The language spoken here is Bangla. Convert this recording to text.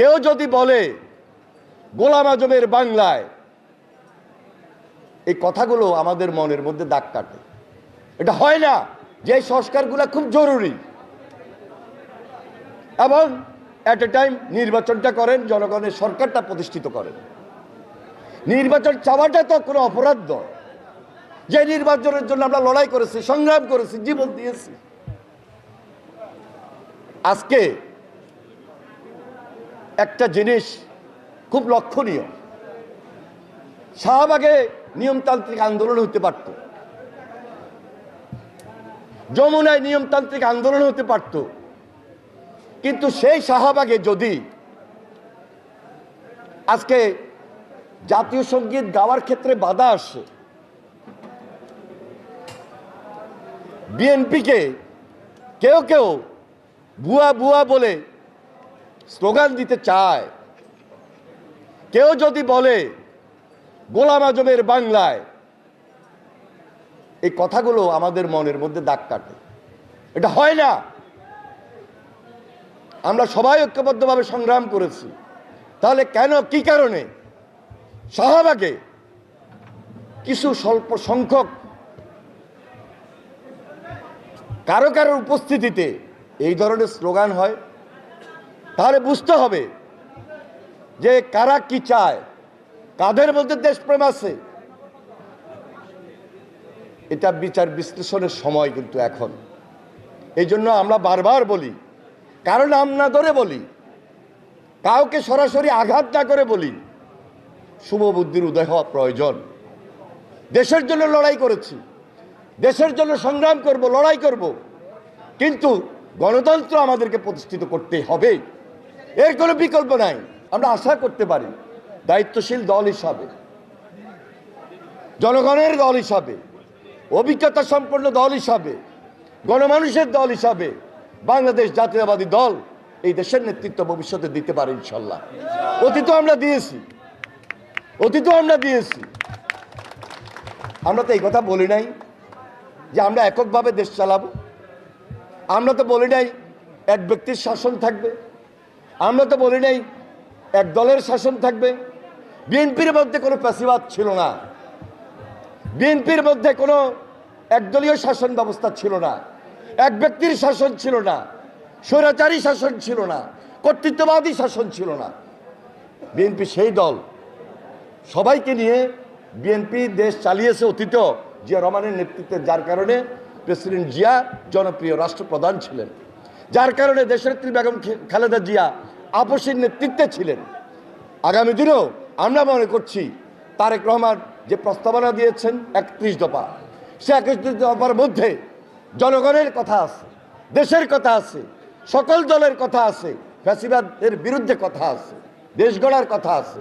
কেউ যদি বলে গোলাম আজমের বাংলায়, এই কথাগুলো আমাদের মনের মধ্যে দাগ কাটে। এটা হয় না যে সংস্কারগুলো খুব জরুরি। এবং অ্যাট এ টাইম নির্বাচনটা করেন, জনগণের সরকারটা প্রতিষ্ঠিত করেন। নির্বাচন চাওয়াটা তো কোনো অপরাধ নয়। যে নির্বাচনের জন্য আমরা লড়াই করেছি, সংগ্রাম করেছি, জীবন দিয়েছি। আজকে একটা জিনিস খুব লক্ষণীয়। শাহবাগে নিয়মতান্ত্রিক আন্দোলন হতে পারত। যমুনায় নিয়মতান্ত্রিক আন্দোলন হতে পারত। কিন্তু সেই শাহবাগে যদি আজকে জাতীয় সংগীত গাওয়ার ক্ষেত্রে বাধা আসে, বিএনপিকে কেউ কেউ বুয়া বুয়া বলে স্লোগান দিতে চায়। কেউ যদি বলে, গোলাম আজমের বাংলায়, এই কথাগুলো আমাদের মনের মধ্যে দাগ কাটে। এটা হয় না। আমরা সবাই ঐক্যবদ্ধভাবে সংগ্রাম করেছি। তাহলে কেন, কি কারণে? শাহবাগে কিছু স্বল্প সংখ্যক কারও কারোর উপস্থিতিতে এই ধরনের স্লোগান হয়। তাহলে বুঝতে হবে যে কারা কি চায়। কাদের মধ্যে দেশপ্রেম আছে? এটা বিচার বিশ্লেষণের সময় কিন্তু এখন। এই জন্য আমরা বারবার বলি কারণ নাম না ধরে বলি, কাউকে সরাসরি আঘাত না করে বলি, শুভ বুদ্ধির উদয় হওয়া প্রয়োজন। দেশের জন্য লড়াই করেছি, দেশের জন্য সংগ্রাম করব, লড়াই করব, কিন্তু গণতন্ত্র আমাদেরকে প্রতিষ্ঠিত করতে হবে। এর কোনো বিকল্প নাই। আমরা আশা করতে পারি, দায়িত্বশীল দল হিসাবে, জনগণের দল হিসাবে, অভিজ্ঞতা সম্পন্ন দল হিসাবে, গণমানুষের দল হিসাবে বাংলাদেশ জাতীয়তাবাদী দল এই দেশের নেতৃত্ব ভবিষ্যতে দিতে পারে ইনশাল্লাহ। অতীত আমরা দিয়েছি, অতীত আমরা দিয়েছি। আমরা তো এই কথা বলি নাই যে আমরা এককভাবে দেশ চালাবো। আমরা তো বলি নাই এক ব্যক্তির শাসন থাকবে। আমরা তো বলি নাই, এক দলের শাসন থাকবে। বিএনপির মধ্যে কোনো প্যাসিবাদ ছিল না। বিএনপির মধ্যে কোনো একদলীয় শাসন ব্যবস্থা ছিল না। এক ব্যক্তির শাসন ছিল না। স্বৈরাচারী শাসন ছিল না। কর্তৃত্ববাদী শাসন ছিল না। বিএনপি সেই দল। সবাইকে নিয়ে বিএনপি দেশ চালিয়েছে অতীত জিয়া রহমানের নেতৃত্বে, যার কারণে প্রেসিডেন্ট জিয়া জনপ্রিয় রাষ্ট্রপ্রধান ছিলেন। যার কারণে দেশনেত্রী বেগম খালেদা জিয়া আপসের নেতৃত্বে ছিলেন। আগামী দিনেও আমরা মনে করছি তারেক রহমান যে প্রস্তাবনা দিয়েছেন একত্রিশ দফা, সে একত্রিশ দফার মধ্যে জনগণের কথা আছে, দেশের কথা আছে, সকল দলের কথা আছে, ফ্যাসিবাদের বিরুদ্ধে কথা আছে, দেশ গড়ার কথা আছে।